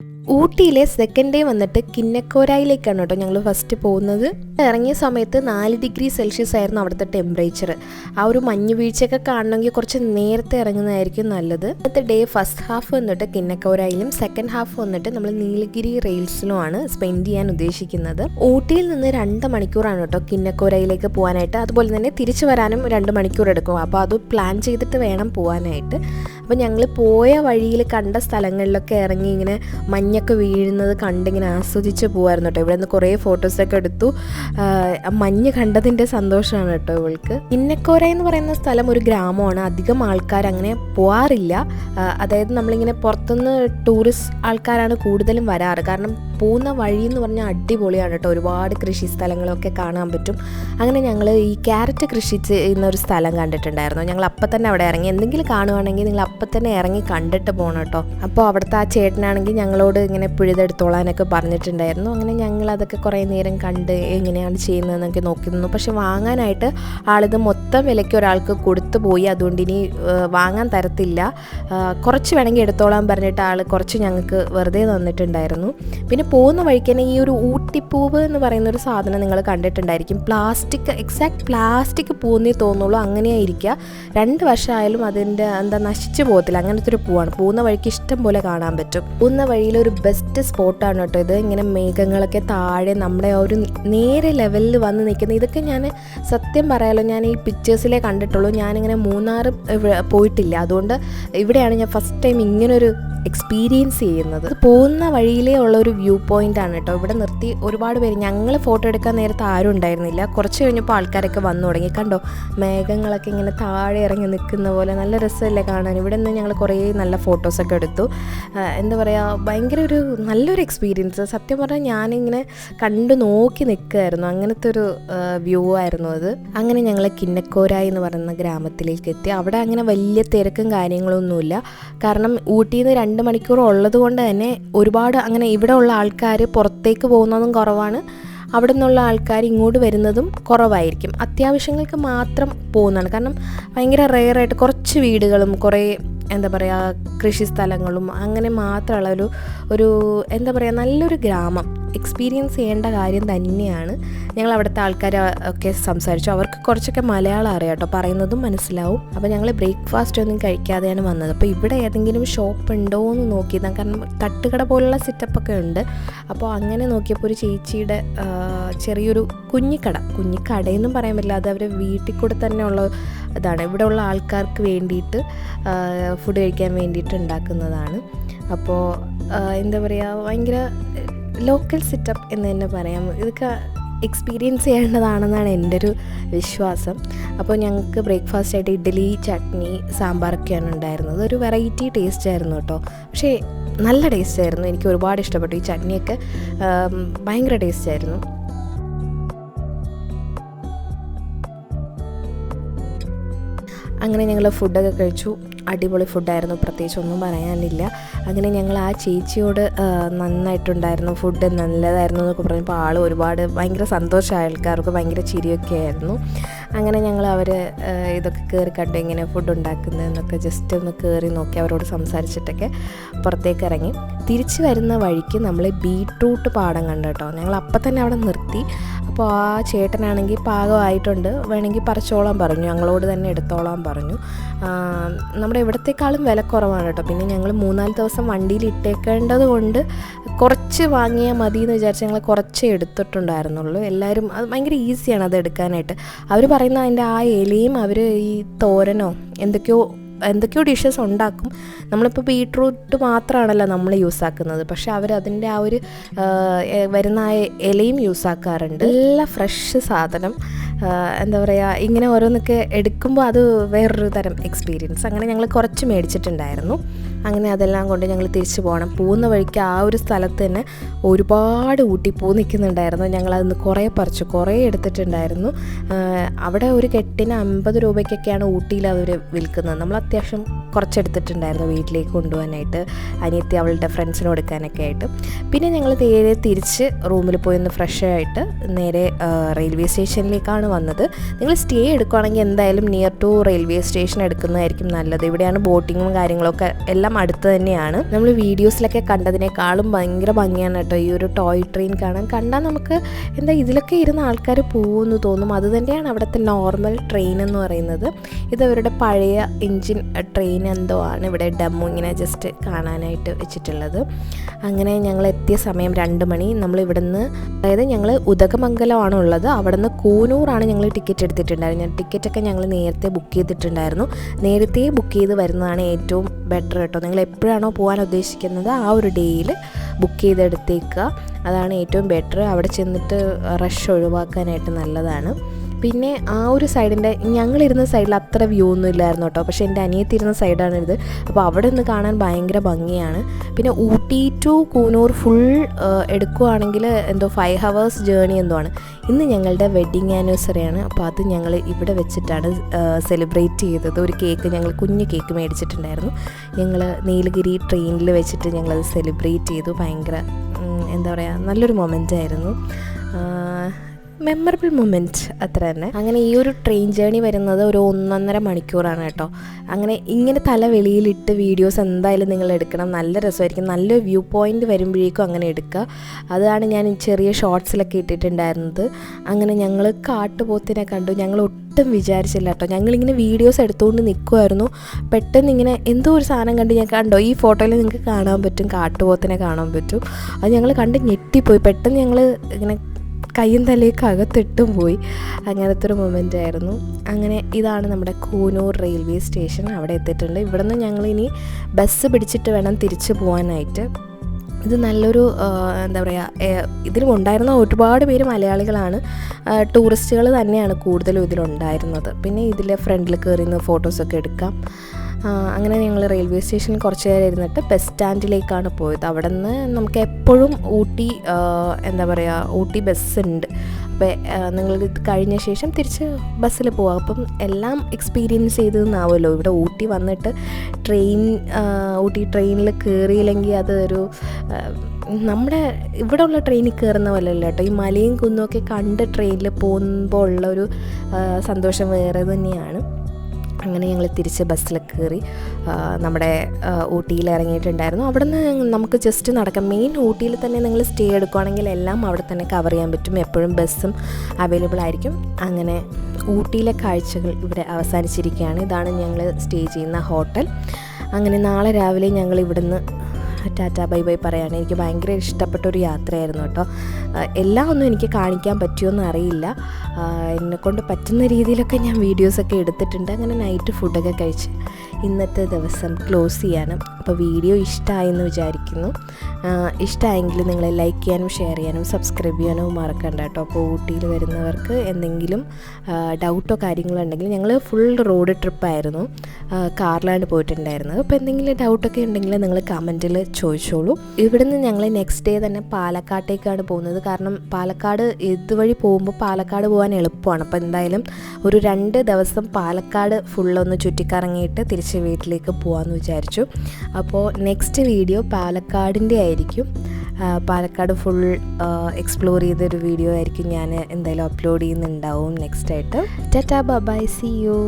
Thank you. ഊട്ടിയിലെ second day വന്നിട്ട് കിന്നക്കോരായിലേക്കാണ് കേട്ടോ ഞങ്ങൾ ഫസ്റ്റ് പോകുന്നത്. ഇറങ്ങിയ സമയത്ത് നാല് ഡിഗ്രി സെൽഷ്യസ് ആയിരുന്നു അവിടുത്തെ ടെമ്പറേച്ചർ ആ ഒരു മഞ്ഞ് വീഴ്ചയൊക്കെ കാണണമെങ്കിൽ കുറച്ച് നേരത്തെ ഇറങ്ങുന്നതായിരിക്കും നല്ലത്. അടുത്ത ഡേ ഫസ്റ്റ് ഹാഫ് വന്നിട്ട് കിന്നക്കോരായിലും സെക്കൻഡ് ഹാഫ് വന്നിട്ട് നമ്മൾ നീലഗിരി റെയിൽസിലുമാണ് സ്പെൻഡ് ചെയ്യാൻ ഉദ്ദേശിക്കുന്നത്. ഊട്ടിയിൽ നിന്ന് രണ്ട് മണിക്കൂറാണ് കേട്ടോ കിന്നക്കോരയിലേക്ക് പോകാനായിട്ട്. അതുപോലെ തന്നെ തിരിച്ചു വരാനും രണ്ട് മണിക്കൂർ എടുക്കും. അപ്പോൾ അത് പ്ലാൻ ചെയ്തിട്ട് വേണം പോകാനായിട്ട്. അപ്പോൾ ഞങ്ങൾ പോയ വഴിയിൽ കണ്ട സ്ഥലങ്ങളിലൊക്കെ ഇറങ്ങി ഇങ്ങനെ മഞ്ഞൊക്കെ വീഴുന്നത് കണ്ടിങ്ങനെ ആസ്വദിച്ച് പോകുമായിരുന്നു കേട്ടോ. ഇവിടെ നിന്ന് കുറേ ഫോട്ടോസൊക്കെ എടുത്തു. മഞ്ഞ് കണ്ടതിന്റെ സന്തോഷമാണ് കേട്ടോ ഇവൾക്ക്. ഇന്നക്കോര എന്ന് പറയുന്ന സ്ഥലം ഒരു ഗ്രാമമാണ്. അധികം ആൾക്കാർ അങ്ങനെ പോകാറില്ല അതായത് നമ്മളിങ്ങനെ പുറത്തുനിന്ന് ടൂറിസ്റ്റ് ആൾക്കാരാണ് കൂടുതലും വരാറ്. കാരണം പോകുന്ന വഴി എന്ന് പറഞ്ഞാൽ അടിപൊളിയാണ് കേട്ടോ. ഒരുപാട് കൃഷി സ്ഥലങ്ങളൊക്കെ കാണാൻ പറ്റും. അങ്ങനെ ഞങ്ങൾ ഈ ക്യാരറ്റ് കൃഷി ചെയ്യുന്ന ഒരു സ്ഥലം കണ്ടിട്ടുണ്ടായിരുന്നു. ഞങ്ങൾ അപ്പം തന്നെ അവിടെ ഇറങ്ങി. എന്തെങ്കിലും കാണുവാണെങ്കിൽ നിങ്ങൾ അപ്പം തന്നെ ഇറങ്ങി കണ്ടിട്ട് പോകണം കേട്ടോ. അപ്പോൾ അവിടുത്തെ ആ ചേട്ടനാണെങ്കിൽ ഞങ്ങളോട് ഇങ്ങനെ പിഴുതെടുത്തോളാനൊക്കെ പറഞ്ഞിട്ടുണ്ടായിരുന്നു. അങ്ങനെ ഞങ്ങൾ അതൊക്കെ കുറേ നേരം കണ്ട് എങ്ങനെയാണ് ചെയ്യുന്നതെന്നൊക്കെ നോക്കി നിന്നു. പക്ഷെ വാങ്ങാനായിട്ട് ആളിത് മൊത്തം വിലയ്ക്ക് ഒരാൾക്ക് കൊടുത്തു പോയി. അതുകൊണ്ട് ഇനി വാങ്ങാൻ തരത്തില്ല. കുറച്ച് വേണമെങ്കിൽ എടുത്തോളാൻ പറഞ്ഞിട്ട് ആൾ കുറച്ച് ഞങ്ങൾക്ക് വെറുതെ തന്നിട്ടുണ്ടായിരുന്നു. പിന്നെ പോകുന്ന വഴിക്ക് തന്നെ ഈ ഒരു ഊട്ടിപ്പൂവ് എന്ന് പറയുന്ന ഒരു സാധനം നിങ്ങൾ കണ്ടിട്ടുണ്ടായിരിക്കും. പ്ലാസ്റ്റിക് എക്സാക്ട് പ്ലാസ്റ്റിക് പൂന്നേ തോന്നുള്ളൂ. അങ്ങനെയായിരിക്കുക രണ്ട് വർഷമായാലും അതിന്റെ എന്താ നശിച്ചു പോകത്തില്ല. അങ്ങനത്തെ ഒരു പൂവാണ്. പോകുന്ന വഴിക്ക് ഇഷ്ടം പോലെ കാണാൻ പറ്റും. പോകുന്ന വഴിയിൽ ഒരു ബെസ്റ്റ് സ്പോട്ടാണ് കേട്ടോ ഇത്. ഇങ്ങനെ മേഘങ്ങളൊക്കെ താഴെ നമ്മുടെ ഒരു നേരെ ലെവലിൽ വന്ന് നിൽക്കുന്ന ഇതൊക്കെ ഞാൻ സത്യം പറയാലോ ഞാൻ ഈ പിക്ചേഴ്സിലേ കണ്ടിട്ടുള്ളൂ. ഞാനിങ്ങനെ മൂന്നാർ പോയിട്ടില്ല. അതുകൊണ്ട് ഇവിടെയാണ് ഞാൻ ഫസ്റ്റ് ടൈം ഇങ്ങനൊരു എക്സ്പീരിയൻസ് ചെയ്യുന്നത്. പോകുന്ന വഴിയിലേ ഉള്ള ഒരു വ്യൂ പോയിന്റ് ആണ് കേട്ടോ. ഇവിടെ നിർത്തി ഒരുപാട് പേര് ഞങ്ങൾ ഫോട്ടോ എടുക്കാൻ നേരത്തെ ആരും ഉണ്ടായിരുന്നില്ല. കുറച്ച് കഴിഞ്ഞപ്പോൾ ആൾക്കാരൊക്കെ വന്നു തുടങ്ങി. കണ്ടോ മേഘങ്ങളൊക്കെ ഇങ്ങനെ താഴെ ഇറങ്ങി നിൽക്കുന്ന പോലെ നല്ല രസമല്ലേ കാണാൻ. ഇവിടെ നിന്ന് ഞങ്ങൾ കുറേ നല്ല ഫോട്ടോസൊക്കെ എടുത്തു. എന്താ പറയുക ഭയങ്കര ഒരു നല്ലൊരു എക്സ്പീരിയൻസ് സത്യം പറഞ്ഞാൽ ഞാനിങ്ങനെ കണ്ടു നോക്കി നിൽക്കുമായിരുന്നു അങ്ങനത്തെ ഒരു വ്യൂ ആയിരുന്നു അത്. അങ്ങനെ ഞങ്ങൾ കിന്നക്കോരായി എന്ന് പറയുന്ന ഗ്രാമത്തിലേക്ക് എത്തി. അവിടെ അങ്ങനെ വലിയ തിരക്കും കാര്യങ്ങളൊന്നുമില്ല. കാരണം ഊട്ടിയിൽ നിന്ന് രണ്ട് മണിക്കൂർ ഉള്ളത് കൊണ്ട് തന്നെ ഒരുപാട് അങ്ങനെ ഇവിടെ ഉള്ള ആൾക്കാർ പുറത്തേക്ക് പോകുന്നതും കുറവാണ്. അവിടെ നിന്നുള്ള ആൾക്കാർ ഇങ്ങോട്ട് വരുന്നതും കുറവായിരിക്കും. അത്യാവശ്യങ്ങൾക്ക് മാത്രം പോകുന്നതാണ്. കാരണം ഭയങ്കര റെയറായിട്ട് കുറച്ച് വീടുകളും കുറേ എന്താ പറയുക കൃഷി സ്ഥലങ്ങളും അങ്ങനെ മാത്രമുള്ള ഒരു ഒരു എന്താ പറയുക നല്ലൊരു ഗ്രാമം. എക്സ്പീരിയൻസ് ചെയ്യേണ്ട കാര്യം തന്നെയാണ്. ഞങ്ങൾ അവിടുത്തെ ആൾക്കാർ ഒക്കെ സംസാരിച്ചു. അവർക്ക് കുറച്ചൊക്കെ മലയാളം അറിയാം കേട്ടോ. പറയുന്നതും മനസ്സിലാവും. അപ്പോൾ ഞങ്ങൾ ബ്രേക്ക്ഫാസ്റ്റ് ഒന്നും കഴിക്കാതെയാണ് വന്നത്. അപ്പോൾ ഇവിടെ ഏതെങ്കിലും ഷോപ്പ് ഉണ്ടോ എന്ന് നോക്കിയതാണ് കാരണം തട്ടുകട പോലുള്ള സെറ്റപ്പൊക്കെ ഉണ്ട്. അപ്പോൾ അങ്ങനെ നോക്കിയപ്പോൾ ഒരു ചേച്ചിയുടെ ചെറിയൊരു കുഞ്ഞിക്കട. കുഞ്ഞിക്കടയെന്നും പറയാൻ പറ്റില്ല. അത് അവർ വീട്ടിൽ കൂടെ തന്നെ ഉള്ള ഇതാണ്. ഇവിടെ ഉള്ള ആൾക്കാർക്ക് വേണ്ടിയിട്ട് ഫുഡ് കഴിക്കാൻ വേണ്ടിയിട്ട് ഉണ്ടാക്കുന്നതാണ്. അപ്പോൾ എന്താ പറയുക ഭയങ്കര ലോക്കൽ സെറ്റപ്പ് എന്ന് തന്നെ പറയാം. ഇതൊക്കെ എക്സ്പീരിയൻസ് ചെയ്യേണ്ടതാണെന്നാണ് എന്റെ ഒരു വിശ്വാസം. അപ്പോൾ ഞങ്ങൾക്ക് ബ്രേക്ക്ഫാസ്റ്റ് ആയിട്ട് ഇഡ്ഡലി ചട്നി സാമ്പാറൊക്കെയാണ് ഉണ്ടായിരുന്നത്. ഒരു വെറൈറ്റി ടേസ്റ്റ് ആയിരുന്നു കേട്ടോ. പക്ഷേ നല്ല ടേസ്റ്റ് ആയിരുന്നു. എനിക്ക് ഒരുപാട് ഇഷ്ടപ്പെട്ടു. ഈ ചട്നിയൊക്കെ ഭയങ്കര ടേസ്റ്റ് ആയിരുന്നു. അങ്ങനെ ഞങ്ങൾ ഫുഡൊക്കെ കഴിച്ചു. അടിപൊളി ഫുഡായിരുന്നു പ്രത്യേകിച്ച് ഒന്നും പറയാനില്ല. അങ്ങനെ ഞങ്ങൾ ആ ചേച്ചിയോട് നന്നായിട്ടുണ്ടായിരുന്നു ഫുഡ് നല്ലതായിരുന്നു എന്നൊക്കെ പറഞ്ഞപ്പോൾ ആൾ ഒരുപാട് ഭയങ്കര സന്തോഷമായ ആൾക്കാർക്ക് ഭയങ്കര ചിരിയൊക്കെ ആയിരുന്നു. അങ്ങനെ ഞങ്ങൾ അവർ ഇതൊക്കെ കയറി കണ്ടു ഇങ്ങനെ ഫുഡ് ഉണ്ടാക്കുന്നതെന്നൊക്കെ ജസ്റ്റ് ഒന്ന് കയറി നോക്കി അവരോട് സംസാരിച്ചിട്ടൊക്കെ പുറത്തേക്ക് ഇറങ്ങി. തിരിച്ചു വരുന്ന വഴിക്ക് നമ്മൾ ബീട്രൂട്ട് പാടം കണ്ടു കേട്ടോ. ഞങ്ങൾ അപ്പം തന്നെ അവിടെ നിർത്തി. അപ്പോൾ ആ ചേട്ടനാണെങ്കിൽ പാകമായിട്ടുണ്ട്. വേണമെങ്കിൽ പറിച്ചോളാൻ പറഞ്ഞു. ഞങ്ങളോട് തന്നെ എടുത്തോളാൻ പറഞ്ഞു. നമ്മുടെ ഇവിടത്തെക്കാളും വില കുറവാണ് കേട്ടോ. പിന്നെ ഞങ്ങൾ മൂന്നാൽ ദിവസം വണ്ടിയിൽ ഇട്ടേക്കേണ്ടത് കൊണ്ട് കുറച്ച് വാങ്ങിയാൽ മതി എന്ന് വിചാരിച്ച് ഞങ്ങൾ കുറച്ചേ എടുത്തിട്ടുണ്ടായിരുന്നുള്ളൂ. എല്ലാവരും അത് ഭയങ്കര ഈസിയാണ് അത് എടുക്കാനായിട്ട്. അവർ പറയുന്ന അതിന്റെ ആ ഇലയും അവർ ഈ തോരനോ എന്തൊക്കെയോ എന്തൊക്കെയോ ഡിഷസ് ഉണ്ടാക്കും. നമ്മളിപ്പോൾ ബീട്രൂട്ട് മാത്രമാണല്ലോ നമ്മൾ യൂസ് ആക്കുന്നത്. പക്ഷേ അവർ അതിന്റെ ആ ഒരു വരുന്ന ആ ഇലയും യൂസ് ആക്കാറുണ്ട്. നല്ല ഫ്രഷ് സാധനം. എന്താ പറയുക ഇങ്ങനെ ഓരോന്നൊക്കെ എടുക്കുമ്പോൾ അത് വേറൊരു തരം എക്സ്പീരിയൻസ് അങ്ങനെ ഞങ്ങൾ കുറച്ച് മേടിച്ചിട്ടുണ്ടായിരുന്നു. അങ്ങനെ അതെല്ലാം കൊണ്ട് ഞങ്ങൾ തിരിച്ചു പോകണം. പോകുന്ന വഴിക്ക് ആ ഒരു സ്ഥലത്ത് തന്നെ ഒരുപാട് ഊട്ടി പൂ നിൽക്കുന്നുണ്ടായിരുന്നു. ഞങ്ങൾ കുറേ പറിച്ചു കുറേ എടുത്തിട്ടുണ്ടായിരുന്നു. അവിടെ ഒരു കെട്ടിന് അമ്പത് രൂപയ്ക്കൊക്കെയാണ് ഊട്ടിയിൽ അവർ വിൽക്കുന്നത്. നമ്മൾ അത്യാവശ്യം കുറച്ചെടുത്തിട്ടുണ്ടായിരുന്നു വീട്ടിലേക്ക് കൊണ്ടുപോകാനായിട്ട് അനിയത്തി അവളുടെ ഫ്രണ്ട്സിന് കൊടുക്കാനൊക്കെ ആയിട്ട്. പിന്നെ ഞങ്ങൾ നേരെ തിരിച്ച് റൂമിൽ പോയി ഒന്ന് ഫ്രഷ് ആയിട്ട് നേരെ റെയിൽവേ സ്റ്റേഷനിലേക്കാണ് വന്നത്. നിങ്ങൾ സ്റ്റേ എടുക്കുകയാണെങ്കിൽ എന്തായാലും നിയർ ടു റെയിൽവേ സ്റ്റേഷൻ എടുക്കുന്നതായിരിക്കും നല്ലത്. ഇവിടെയാണ് ബോട്ടിങ്ങും കാര്യങ്ങളൊക്കെ എല്ലാം എല്ലാം അടുത്ത് തന്നെയാണ്. നമ്മൾ വീഡിയോസിലൊക്കെ കണ്ടതിനേക്കാളും ഭയങ്കര ഭംഗിയാണ് കേട്ടോ ഈ ഒരു ടോയ് ട്രെയിൻ കാണാൻ. കണ്ടാൽ നമുക്ക് എന്താ ഇതിലൊക്കെ ഇരുന്ന ആൾക്കാർ പോകുമെന്ന് തോന്നും. അത് തന്നെയാണ് അവിടുത്തെ നോർമൽ ട്രെയിൻ എന്ന് പറയുന്നത്. ഇത് അവരുടെ പഴയ എഞ്ചിൻ ട്രെയിൻ എന്തോ ആണ് ഇവിടെ ഡെമോ ഇങ്ങനെ ജസ്റ്റ് കാണാനായിട്ട് വെച്ചിട്ടുള്ളത്. അങ്ങനെ ഞങ്ങൾ എത്തിയ സമയം രണ്ട് മണി. നമ്മൾ ഇവിടുന്ന് അതായത് ഞങ്ങൾ ഉദകമംഗലമാണ് ഉള്ളത്. അവിടുന്ന് കൂനൂറാണ് ഞങ്ങൾ ടിക്കറ്റ് എടുത്തിട്ടുണ്ടായിരുന്നത്. ടിക്കറ്റൊക്കെ ഞങ്ങൾ നേരത്തെ ബുക്ക് ചെയ്തിട്ടുണ്ടായിരുന്നു. നേരത്തെ ബുക്ക് ചെയ്ത് വരുന്നതാണ് ഏറ്റവും ബെറ്റർ കേട്ടോ. നിങ്ങൾ എപ്പോഴാണോ പോകാൻ ഉദ്ദേശിക്കുന്നത് ആ ഒരു ഡേയിൽ ബുക്ക് ചെയ്തെടുത്തേക്കുക. അതാണ് ഏറ്റവും ബെറ്റർ അവിടെ ചെന്നിട്ട് റഷ് ഒഴിവാക്കാനായിട്ട് നല്ലതാണ്. പിന്നെ ആ ഒരു സൈഡിന്റെ ഞങ്ങളിരുന്ന സൈഡിൽ അത്ര വ്യൂ ഒന്നും ഇല്ലായിരുന്നു കേട്ടോ. പക്ഷേ എന്റെ അനിയത്തിരുന്ന സൈഡാണിത് അപ്പോൾ അവിടെ നിന്ന് കാണാൻ ഭയങ്കര ഭംഗിയാണ്. പിന്നെ ഊട്ടി ടു കൂനൂർ ഫുൾ എടുക്കുവാണെങ്കിൽ എന്തോ ഫൈവ് ഹവേഴ്സ് ജേണി എന്തോ ആണ്. ഇന്ന് ഞങ്ങളുടെ വെഡ്ഡിങ് ആനിവേഴ്സറിയാണ് അപ്പോൾ അത് ഞങ്ങൾ ഇവിടെ വെച്ചിട്ടാണ് സെലിബ്രേറ്റ് ചെയ്തത്. ഒരു കേക്ക് ഞങ്ങൾ കുഞ്ഞു കേക്ക് മേടിച്ചിട്ടുണ്ടായിരുന്നു. ഞങ്ങൾ നീലഗിരി ട്രെയിനിൽ വെച്ചിട്ട് ഞങ്ങളത് സെലിബ്രേറ്റ് ചെയ്തു. ഭയങ്കര എന്താ പറയുക നല്ലൊരു മൊമെന്റ് ആയിരുന്നു. മെമ്മറബിൾ മൊമെന്റ് അത്ര തന്നെ. അങ്ങനെ ഈ ഒരു ട്രെയിൻ ജേണി വരുന്നത് ഒരു ഒന്നൊന്നര മണിക്കൂറാണ് കേട്ടോ. അങ്ങനെ ഇങ്ങനെ തല വെളിയിലിട്ട് വീഡിയോസ് എന്തായാലും നിങ്ങൾ എടുക്കണം. നല്ല രസമായിരിക്കും. നല്ല വ്യൂ പോയിന്റ് വരുമ്പോഴേക്കും അങ്ങനെ എടുക്കുക. അതാണ് ഞാൻ ചെറിയ ഷോർട്സിലൊക്കെ ഇട്ടിട്ടുണ്ടായിരുന്നത്. അങ്ങനെ ഞങ്ങൾ കാട്ടുപോത്തിനെ കണ്ടു. ഞങ്ങൾ ഒട്ടും വിചാരിച്ചില്ല കേട്ടോ. ഞങ്ങളിങ്ങനെ വീഡിയോസ് എടുത്തുകൊണ്ട് നിൽക്കുമായിരുന്നു പെട്ടെന്ന് ഇങ്ങനെ എന്തോ ഒരു സാധനം കണ്ട് ഞാൻ കണ്ടോ? ഈ ഫോട്ടോയിൽ നിങ്ങൾക്ക് കാണാൻ പറ്റും കാട്ടുപോത്തിനെ കാണാൻ പറ്റും. അത് ഞങ്ങൾ കണ്ട് ഞെട്ടിപ്പോയി. പെട്ടെന്ന് ഞങ്ങൾ ഇങ്ങനെ കയ്യും തലയൊക്കെ അകത്തിട്ടും പോയി. അങ്ങനത്തെ ഒരു മൊമെന്റ് ആയിരുന്നു. അങ്ങനെ ഇതാണ് നമ്മുടെ കൂനൂർ റെയിൽവേ സ്റ്റേഷൻ അവിടെ എത്തിയിട്ടുണ്ട്. ഇവിടെ നിന്ന് ഞങ്ങളിനി ബസ് പിടിച്ചിട്ട് വേണം തിരിച്ചു പോകാനായിട്ട് ഇത് നല്ലൊരു എന്താ പറയുക ഇതിലും ഉണ്ടായിരുന്ന ഒരുപാട് പേര് മലയാളികളാണ്. ടൂറിസ്റ്റുകൾ തന്നെയാണ് കൂടുതലും ഇതിലുണ്ടായിരുന്നത്. പിന്നെ ഇതിലെ ഫ്രണ്ടിൽ കയറി നിന്ന് ഫോട്ടോസൊക്കെ എടുക്കാം. അങ്ങനെ ഞങ്ങൾ റെയിൽവേ സ്റ്റേഷനിൽ കുറച്ച് നേരം ഇരുന്നിട്ട് ബസ് സ്റ്റാൻഡിലേക്കാണ് പോയത്. അവിടെ നിന്ന് നമുക്ക് എപ്പോഴും ഊട്ടി എന്താ പറയുക ഊട്ടി ബസ് ഉണ്ട്. അപ്പോൾ നിങ്ങൾ ഇത് കഴിഞ്ഞ ശേഷം തിരിച്ച് ബസ്സിൽ പോവാം. അപ്പം എല്ലാം എക്സ്പീരിയൻസ് ചെയ്തതെന്നാവുമല്ലോ ഇവിടെ ഊട്ടി വന്നിട്ട് ട്രെയിൻ ഊട്ടി ട്രെയിനിൽ കയറിയില്ലെങ്കിൽ അതൊരു നമ്മുടെ ഇവിടെ ഉള്ള ട്രെയിനിൽ കയറുന്ന പോലെ അല്ല കേട്ടോ. ഈ മലയും കുന്നുമൊക്കെ കണ്ട് ട്രെയിനിൽ പോകുമ്പോൾ ഉള്ള ഒരു സന്തോഷം വേറെ തന്നെയാണ്. അങ്ങനെ ഞങ്ങൾ തിരിച്ച് ബസ്സിൽ കയറി നമ്മുടെ ഊട്ടിയിൽ ഇറങ്ങിയിട്ടുണ്ടായിരുന്നു. അവിടെ നിന്ന് നമുക്ക് ജസ്റ്റ് നടക്കാം. മെയിൻ ഊട്ടിയിൽ തന്നെ നിങ്ങൾ സ്റ്റേ എടുക്കുകയാണെങ്കിൽ എല്ലാം അവിടെ തന്നെ കവർ ചെയ്യാൻ പറ്റും. എപ്പോഴും ബസ്സും അവൈലബിൾ ആയിരിക്കും. അങ്ങനെ ഊട്ടിയിലെ കാഴ്ചകൾ ഇവിടെ അവസാനിച്ചിരിക്കുകയാണ്. ഇതാണ് ഞങ്ങൾ സ്റ്റേ ചെയ്യുന്ന ഹോട്ടൽ അങ്ങനെ നാളെ രാവിലെ ഞങ്ങൾ ഇവിടുന്ന് ടാറ്റ ബൈ ബൈ പറയാണ്. എനിക്ക് ഭയങ്കര ഇഷ്ടപ്പെട്ട ഒരു യാത്രയായിരുന്നു കേട്ടോ. എല്ലാം ഒന്നും എനിക്ക് കാണിക്കാൻ പറ്റുമെന്ന് അറിയില്ല. എന്നെക്കൊണ്ട് പറ്റുന്ന രീതിയിലൊക്കെ ഞാൻ വീഡിയോസൊക്കെ എടുത്തിട്ടുണ്ട്. അങ്ങനെ നൈറ്റ് ഫുഡൊക്കെ കഴിച്ച് ഇന്നത്തെ ദിവസം ക്ലോസ് ചെയ്യാനും അപ്പോൾ വീഡിയോ ഇഷ്ടമായെന്ന് വിചാരിക്കുന്നു. ഇഷ്ടമായെങ്കിൽ നിങ്ങൾ ലൈക്ക് ചെയ്യാനും ഷെയർ ചെയ്യാനും സബ്സ്ക്രൈബ് ചെയ്യാനും മറക്കണ്ട കേട്ടോ. അപ്പോൾ ഊട്ടിയിൽ വരുന്നവർക്ക് എന്തെങ്കിലും ഡൗട്ടോ കാര്യങ്ങളോ ഉണ്ടെങ്കിൽ ഞങ്ങൾ ഫുൾ റോഡ് ട്രിപ്പായിരുന്നു കാറിലാണ് പോയിട്ടുണ്ടായിരുന്നത്. അപ്പോൾ എന്തെങ്കിലും ഡൗട്ടൊക്കെ ഉണ്ടെങ്കിൽ നിങ്ങൾ കമന്റിൽ ചോദിച്ചോളൂ. ഇവിടുന്ന് ഞങ്ങൾ നെക്സ്റ്റ് ഡേ തന്നെ പാലക്കാട്ടേക്കാണ് പോകുന്നത്. കാരണം പാലക്കാട് ഇതുവഴി പോകുമ്പോൾ പാലക്കാട് പോകാൻ എളുപ്പമാണ്. അപ്പോൾ എന്തായാലും ഒരു രണ്ട് ദിവസം പാലക്കാട് ഫുള്ളൊന്ന് ചുറ്റിക്കറങ്ങിയിട്ട് തിരിച്ച് വീട്ടിലേക്ക് പോകാമെന്ന് വിചാരിച്ചു. അപ്പോൾ നെക്സ്റ്റ് വീഡിയോ പാലക്കാടിന്റെ ആയിരിക്കും. പാലക്കാട് ഫുൾ എക്സ്പ്ലോർ ചെയ്തൊരു വീഡിയോ ആയിരിക്കും ഞാൻ എന്തായാലും അപ്ലോഡ് ചെയ്യുന്നുണ്ടാവും നെക്സ്റ്റ് ആയിട്ട്. Tata bye-bye C U